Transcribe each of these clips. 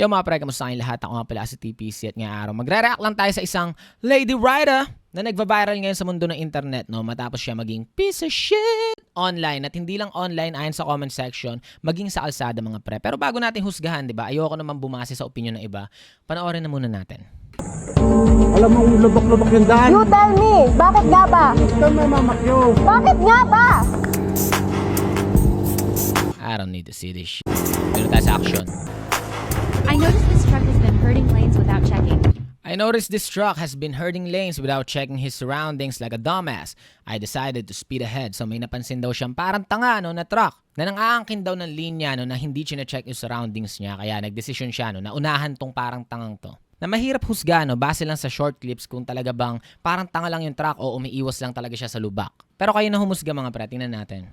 Yo mga pre, kamusta kayong lahat? Ako nga pala si TPC at ngayong araw magre-react lang tayo sa isang lady writer na nagva-viral ngayon sa mundo ng internet no matapos siya maging piece of shit online at hindi lang online ayon sa comment section maging sa kalsada mga pre. Pero bago natin husgahan, 'di ba? Ayoko naman bumase sa opinion ng iba. Panoorin na muna natin. Alam mo, lubak-lubak yung daan. You tell me, bakit nga ba? Ikaw may mamakyo. Bakit nga ba? I don't need to see this shit. Pero tayo sa action. I noticed this truck has been hurting lanes without checking. I noticed this truck has been hurting lanes without checking his surroundings like a dumbass. I decided to speed ahead so may napansin daw siyang parang tanga no, na truck na nang-aangkin daw ng linya no, na hindi check yung surroundings niya kaya nagdesisyon siya no, na unahan tong parang tangang to. Na mahirap husga no, base lang sa short clips kung talaga bang parang tanga lang yung truck o umiiwas lang talaga siya sa lubak. Pero kayo na humusga mga pre, tingnan natin.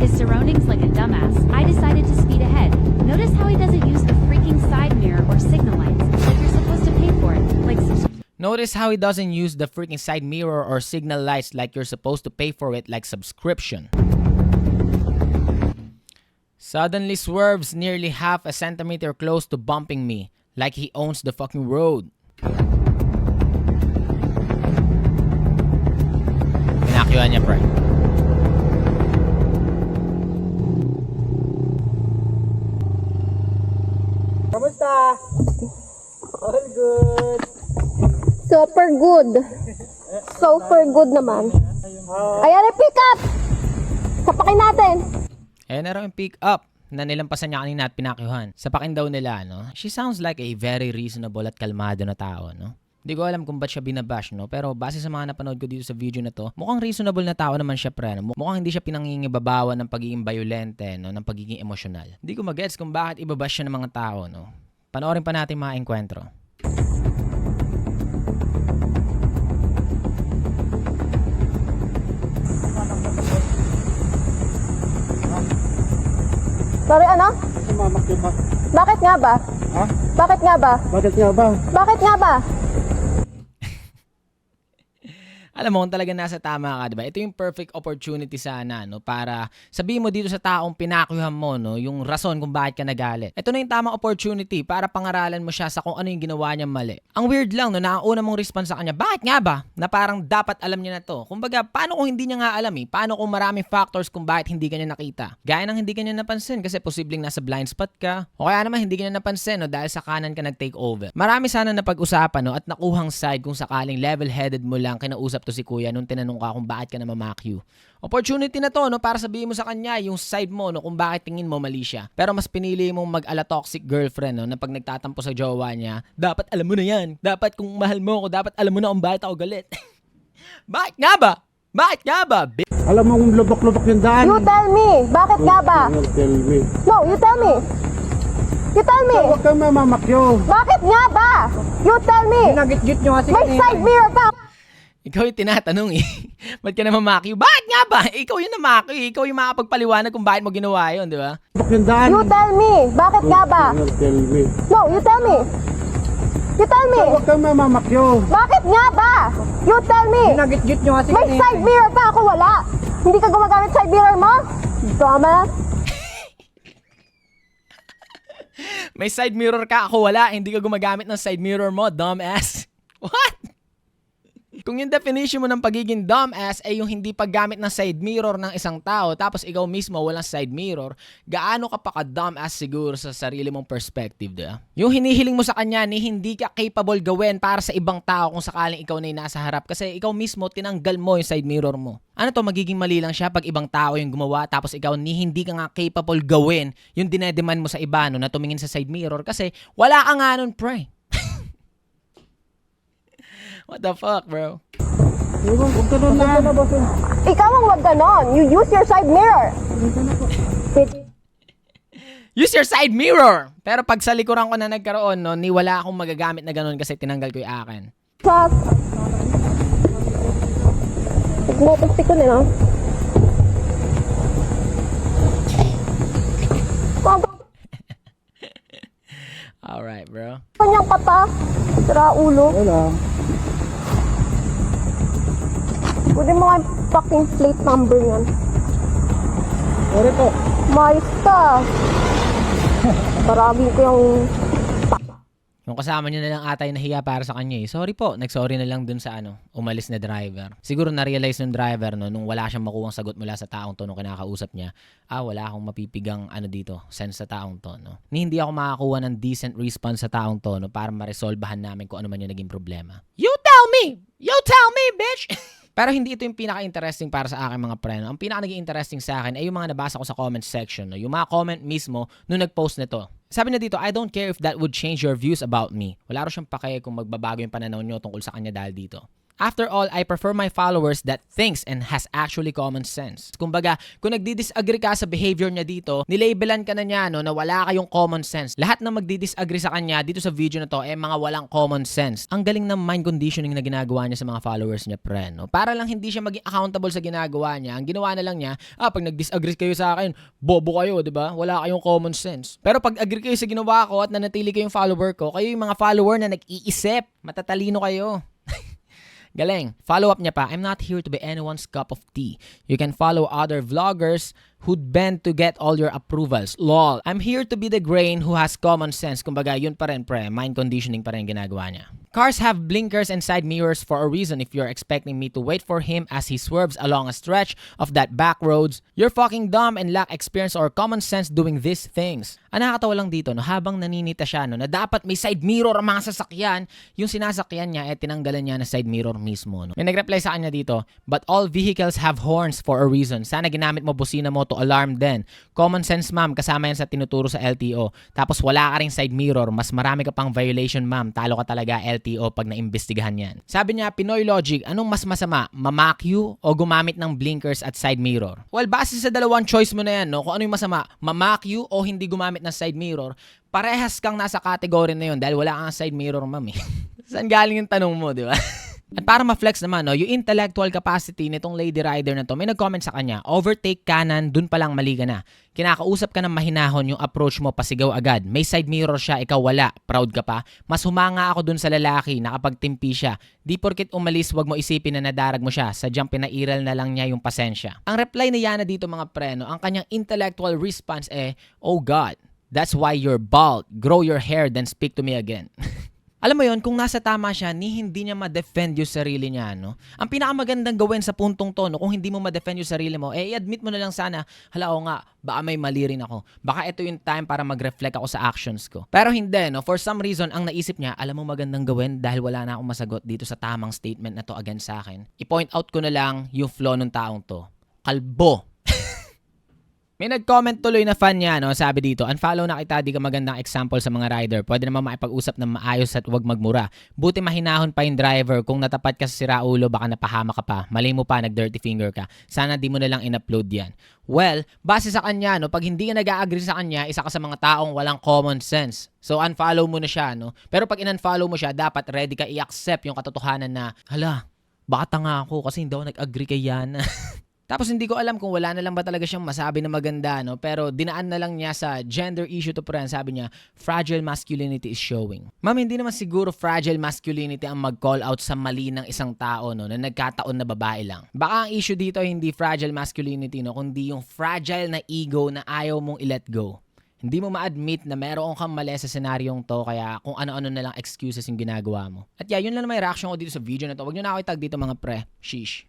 His surroundings like a dumbass, I decided to speed ahead. Notice how he doesn't use the freaking side mirror or signal lights like you're supposed to pay for it, like Notice how he doesn't use the freaking side mirror or signal lights like you're supposed to pay for it like subscription. Suddenly swerves nearly half a centimeter close to bumping me like he owns the fucking road. Pinakyuhan niya, pre. Kamusta? All good. Super good. Super good naman. Ayan na, pick up! Sapakin natin. Ayan na yung pick up na nilampasan niya kanina at pinakyuhan. Sa pakin daw nila, no? She sounds like a very reasonable at kalmado na tao, no? Hindi ko alam kung ba't siya binabash, no? Pero base sa mga napanood ko dito sa video na to, mukhang reasonable na tao naman siya, pre. No? Mukhang hindi siya pinangingibabawan ng pagiging violente, no? Ng pagiging emosyonal. Hindi ko magets kung bakit ibabash siya ng mga tao, no? Panoorin pa natin mga enkwentro. Sorry, ano? Kasi mamakyo ka. Bakit nga ba? Ha? Bakit nga ba? Bakit nga ba? Bakit nga ba? Alam mo kung talaga nasa tama ka, 'di ba? Ito yung perfect opportunity sana no para sabihin mo dito sa taong pinakyuhan mo no, yung rason kung bakit ka nagalit. Ito na yung tamang opportunity para pangaralan mo siya sa kung ano yung ginawa niya mali. Ang weird lang no, na ang una mong response sa kanya, bakit nga ba? Na parang dapat alam niya na to. Kumbaga, paano kung hindi niya nga alam eh? Paano kung maraming factors kung bakit hindi ka nakita? Gaya ng hindi ka napansin kasi posibleng nasa blind spot ka. O kaya naman hindi ka napansin no, dahil sa kanan ka nag-take over. Marami sana na pag-usapan no, at nakuhang side kung sakaling level-headed mo lang kinausap to si kuya nung tinanong ka kung bakit ka na mamakyu. Opportunity na to no para sabihin mo sa kanya yung side mo no kung bakit tingin mo mali siya. Pero mas pinili mong mag-ala toxic girlfriend no na pag nagtatampo sa jowa niya, dapat alam mo na yan. Dapat kung mahal mo ako, dapat alam mo na kung bakit ako galit. bakit nga ba? Bakit nga ba? bi- Alam mo, lubak-lubak yung daan. You tell me, bakit nga ba? You tell me. No, you tell me. You tell me. Huwag kang mamamakyo. Bakit nga ba? You tell me. Nagit-git nyo kasi May side mirror ka. Ikaw yung tinatanong eh. Ba't ka na mamakyu? Bakit nga ba? Ikaw yung namakyu. eh. Ikaw yung makapagpaliwanag kung bakit mo ginawa yun, di ba? You tell me, bakit nga ba? You tell me. No, you tell me. You tell me. Huwag kang mamamakyo. Bakit nga ba? You tell me. Nagit-git nyo kasi May side mirror ka, ako wala. Hindi ka gumagamit side mirror mo? Dumbass. May side mirror ka, ako wala. Hindi ka gumagamit ng side mirror mo, dumbass. What? Kung yung definition mo ng pagiging dumbass ay yung hindi paggamit ng side mirror ng isang tao tapos ikaw mismo walang side mirror, gaano ka pa ka-dumbass siguro sa sarili mong perspective, diba? Yung hinihiling mo sa kanya ni hindi ka capable gawin para sa ibang tao kung sakaling ikaw na yung nasa harap kasi ikaw mismo tinanggal mo yung side mirror mo. Ano to, magiging mali lang siya pag ibang tao yung gumawa tapos ikaw ni hindi ka nga capable gawin yung dinedemand mo sa iba no, na tumingin sa side mirror kasi wala ka nga nun, pre. What the fuck, bro? Huwag ka doon na. Ikaw ang wag ganon. You use your side mirror. Use your side mirror! Pero pag sa likuran ko na nagkaroon, no, ni wala akong magagamit na ganun kasi tinanggal ko yung akin. Sus. Nagmotos ko nila. Alright, bro. Kanyang kata. Sira ulo. Wala. Pwede mo nga yung fucking plate number yan. Sorry po. Mais ka. Parami ko yung Yung kasama niya na lang atay nahiya para sa kanya eh. Sorry po, nagsorry na lang dun sa ano, umalis na driver. Siguro na-realize ng driver no, nung wala siyang makuhang sagot mula sa taong to nung kinakausap niya, ah, wala akong mapipigang ano dito, sense sa taong to, no. Ni hindi ako makakuha ng decent response sa taong to, no, para maresolbahan namin kung ano man yung naging problema. You tell me! You tell me, bitch! Pero hindi ito yung pinaka-interesting para sa akin mga pre. no? Ang pinaka naging interesting sa akin ay yung mga nabasa ko sa comment section. No? Yung mga comment mismo nung nag-post nito. Sabi na dito, I don't care if that would change your views about me. Wala rin siyang pake kung magbabago yung pananaw nyo tungkol sa kanya dahil dito. After all, I prefer my followers that thinks and has actually common sense. Kumbaga, kung nagdi-disagree ka sa behavior niya dito, nilabelan ka na niya no, na wala kayong common sense. Lahat na magdi-disagree sa kanya dito sa video na to, eh mga walang common sense. Ang galing ng mind conditioning na ginagawa niya sa mga followers niya, pre. No? Para lang hindi siya maging accountable sa ginagawa niya, ang ginawa na lang niya, ah, pag nag-disagree kayo sa akin, bobo kayo, di ba? Wala kayong common sense. Pero pag agree kayo sa ginawa ko at nanatili kayong follower ko, kayo yung mga follower na nag-iisip, matatalino kayo. Galing. Follow up niya pa, I'm not here to be anyone's cup of tea. You can follow other vloggers who'd bend to get all your approvals. Lol. I'm here to be the grain who has common sense. Kumbaga, yun pa rin, pre. Mind conditioning pa rin ginagawa niya. Cars have blinkers and side mirrors for a reason if you're expecting me to wait for him as he swerves along a stretch of that back roads. You're fucking dumb and lack experience or common sense doing these things. Ang nakakatawa lang dito, no, habang naninita siya, no, na dapat may side mirror ang mga sasakyan, yung sinasakyan niya, eh, tinanggalan niya na side mirror mismo. No. May nag-reply sa kanya dito, but all vehicles have horns for a reason. Sana ginamit mo busina mo to alarm din. Common sense, ma'am, kasama yan sa tinuturo sa LTO. Tapos wala ka ring side mirror, mas marami ka pang violation, ma'am. Talo ka talaga LTO pag naimbestigahan yan. Sabi niya, Pinoy Logic, anong mas masama? Mamak you o gumamit ng blinkers at side mirror? Well, base sa dalawang choice mo na yan, no, kung ano yung masama, mamak you o hindi gumamit ng side mirror, parehas kang nasa category na yun dahil wala kang side mirror, ma'am. Eh. Saan galing yung tanong mo, di ba? At para ma-flex naman, no, yung intellectual capacity nitong lady rider na to, may nag-comment sa kanya, overtake kanan, dun pa lang mali ka na. Kinakausap ka ng mahinahon yung approach mo, pasigaw agad. May side mirror siya, ikaw wala. Proud ka pa? Mas humanga ako dun sa lalaki, nakapagtimpi siya. Di porkit umalis, wag mo isipin na nadarag mo siya. Sadyang pinairal na lang niya yung pasensya. Ang reply ni Yana dito mga preno, ang kanyang intellectual response eh, Oh God, that's why you're bald. Grow your hair, then speak to me again. Alam mo yon kung nasa tama siya, ni hindi niya ma-defend yung sarili niya, no? Ang pinakamagandang gawin sa puntong to, no, kung hindi mo ma-defend yung sarili mo, eh, i-admit mo na lang sana, hala, o nga, baka may mali rin ako. Baka ito yung time para mag-reflect ako sa actions ko. Pero hindi, no? For some reason, ang naisip niya, alam mo magandang gawin dahil wala na akong masagot dito sa tamang statement na to against sa akin. I-point out ko na lang yung flaw ng taong to. Kalbo. May nag-comment tuloy na fan niya, no? Sabi dito, unfollow na kita, di ka magandang example sa mga rider. Pwede naman makipag-usap ng maayos at huwag magmura. Buti mahinahon pa yung driver. Kung natapat ka sa siraulo, baka napahama ka pa. Mali mo pa, nag-dirty finger ka. Sana di mo na lang in-upload yan. Well, base sa kanya, no? Pag hindi ka nag-agree sa kanya, isa ka sa mga taong walang common sense. So, unfollow mo na siya, no? Pero pag in-unfollow mo siya, dapat ready ka i-accept yung katotohanan na, hala, baka tanga ako kasi hindi ako nag-agree kay Yana. Tapos hindi ko alam kung wala na lang ba talaga siyang masabi na maganda, no? Pero dinaan na lang niya sa gender issue to friend. Sabi niya, fragile masculinity is showing. Ma'am, hindi naman siguro fragile masculinity ang mag-call out sa mali ng isang tao, no? Na nagkataon na babae lang. Baka ang issue dito hindi fragile masculinity, no? Kundi yung fragile na ego na ayaw mong i-let go. Hindi mo ma-admit na meron kang mali sa senaryong to kaya kung ano-ano na lang excuses yung ginagawa mo. At yeah, yun lang yung reaction ko dito sa video na to. Huwag nyo na ako itag dito mga pre. Sheesh.